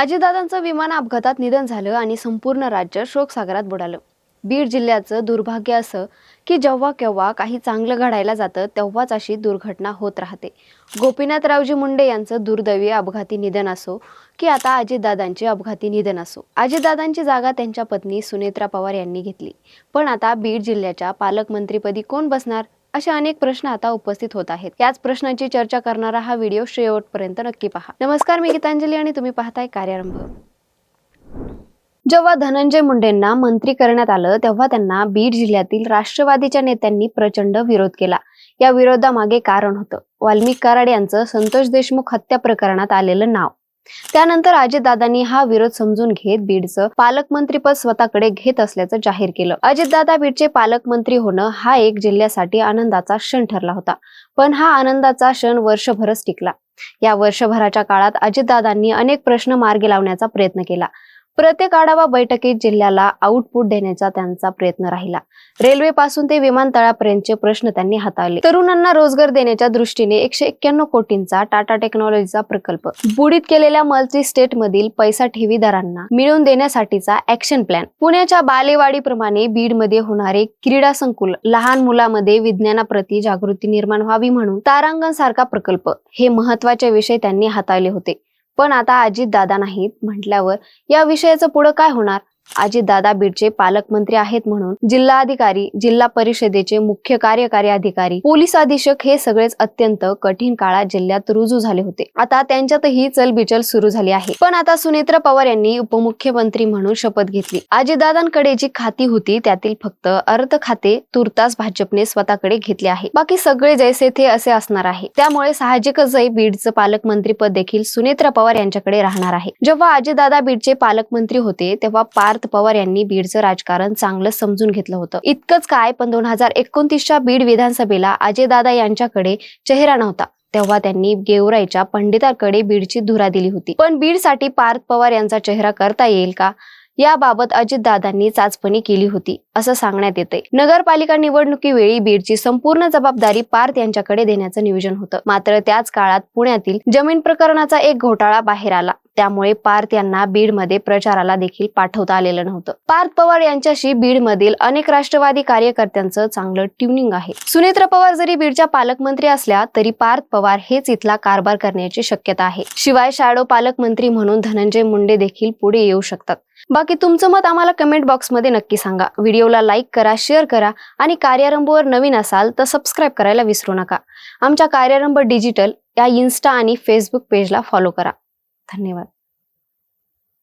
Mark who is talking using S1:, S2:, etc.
S1: अजितदादांचं विमान अपघातात निधन झालं आणि संपूर्ण राज्य शोकसागरात बुडालं. बीड जिल्ह्याचं दुर्भाग्य असं की जेव्हा केव्हा काही चांगलं घडायला जातं तेव्हाच अशी दुर्घटना होत राहते. गोपीनाथरावजी मुंडे यांचं दुर्दैवी अपघाती निधन असो की आता अजितदादांचे अपघाती निधन असो. अजितदादांची जागा त्यांच्या पत्नी सुनेत्रा पवार यांनी घेतली. पण आता बीड जिल्ह्याच्या पालकमंत्रीपदी कोण बसणार? असे अनेक प्रश्न आता उपस्थित होत आहेत. याच प्रश्नाची चर्चा करणारा हा व्हिडिओ शेवटपर्यंत नक्की पहा. नमस्कार मी गीतांजली आणि तुम्ही पाहताय कार्यारंभ. जेव्हा धनंजय मुंडेंना मंत्री करण्यात आलं तेव्हा त्यांना बीड जिल्ह्यातील राष्ट्रवादीच्या नेत्यांनी प्रचंड विरोध केला. या विरोधामागे कारण होतं. वाल्मिक कराड यांचं संतोष देशमुख हत्या प्रकरणात आलेलं नाव. त्यानंतर अजितदादांनी हा विरोध समजून घेत बीडचं पालकमंत्रीपद स्वतःकडे घेत असल्याचं जाहीर केलं. अजितदादा बीडचे पालकमंत्री होणं हा एक जिल्ह्यासाठी आनंदाचा क्षण ठरला होता. पण हा आनंदाचा क्षण वर्षभरच टिकला. या वर्षभराच्या काळात अजितदादांनी अनेक प्रश्न मार्गी लावण्याचा प्रयत्न केला. प्रत्येक आढावा बैठकीत जिल्ह्याला आउटपुट देण्याचा त्यांचा प्रयत्न राहिला. रेल्वे पासून ते विमानतळापर्यंतचे प्रश्न त्यांनी हाताळले. तरुणांना रोजगार देण्याच्या दृष्टीने एकशे एक्क्याण्णव कोटींचा टाटा टेक्नॉलॉजीचा प्रकल्प. बुडीत केलेल्या मल्टी स्टेट मधील पैसा ठेवीदारांना मिळवून देण्यासाठीचा ऍक्शन प्लॅन पुण्याच्या बालेवाडीप्रमाणे बीडमध्ये होणारे क्रीडा संकुल लहान मुलामध्ये विज्ञानाप्रती जागृती निर्माण व्हावी म्हणून तारांगण सारखा प्रकल्प हे महत्त्वाचे विषय त्यांनी हाताळले होते. पण आता अजित दादा नाहीत म्हटल्यावर या विषयाचं पुढं काय होणार? अजितदादा बीडचे पालकमंत्री आहेत म्हणून जिल्हाधिकारी जिल्हा परिषदेचे मुख्य कार्यकारी अधिकारी पोलीस अधीक्षक हे सगळेच अत्यंत कठीण काळात जिल्ह्यात रुजू झाले होते. आता त्यांच्यातही चलबिचल सुरू झाली आहे. पण आता सुनेत्रा पवार यांनी उपमुख्यमंत्री म्हणून शपथ घेतली. अजितदादांकडे जी खाती होती त्यातील फक्त अर्थ खाते तुर्तास भाजपने स्वतःकडे घेतले आहे. बाकी सगळे जैसे थे असे असणार आहे. त्यामुळे साहजिकच बीडचं पालकमंत्री पद देखील सुनेत्रा पवार यांच्याकडे राहणार आहे. जेव्हा अजितदादा बीडचे पालकमंत्री होते तेव्हा पार्थ पवार यांनी बीडचं राजकारण चांगलं समजून घेतलं होतं. इतकंच काय पण दोन हजार एकोणतीसच्या बीड विधानसभेला अजयदादा यांच्याकडे चेहरा नव्हता. तेव्हा त्यांनी गेवराईच्या पंडिताकडे बीडची धुरा दिली होती. पण बीडसाठी पार्थ पवार यांचा चेहरा करता येईल का? याबाबत अजितदादांनी चाचपणी केली होती असं सांगण्यात येते नगरपालिका निवडणुकीवेळी बीडची संपूर्ण जबाबदारी पार्थ यांच्याकडे देण्याचं नियोजन होतं. मात्र त्याच काळात पुण्यातील जमीन प्रकरणाचा एक घोटाळा बाहेर आला. त्यामुळे पार्थ यांना बीडमध्ये प्रचाराला देखील पाठवता आलेलं नव्हतं. पार्थ पवार यांच्याशी बीडमधील अनेक राष्ट्रवादी कार्यकर्त्यांचं चांगलं ट्युनिंग आहे. सुनेत्र पवार जरी बीडच्या पालकमंत्री असल्या तरी पार्थ पवार हेच इथला कारभार करण्याची शक्यता आहे. शिवाय शॅडो पालकमंत्री म्हणून धनंजय मुंडे देखील पुढे येऊ शकतात. बाकी तुमचं मत आम्हाला कमेंट बॉक्समध्ये नक्की सांगा. व्हिडिओला लाईक करा शेअर करा आणि कार्यारंभवर नवीन असाल तर सबस्क्राईब करायला विसरू नका. आमच्या कार्यारंभ डिजिटल या इन्स्टा आणि फेसबुक पेजला फॉलो करा. धन्यवाद.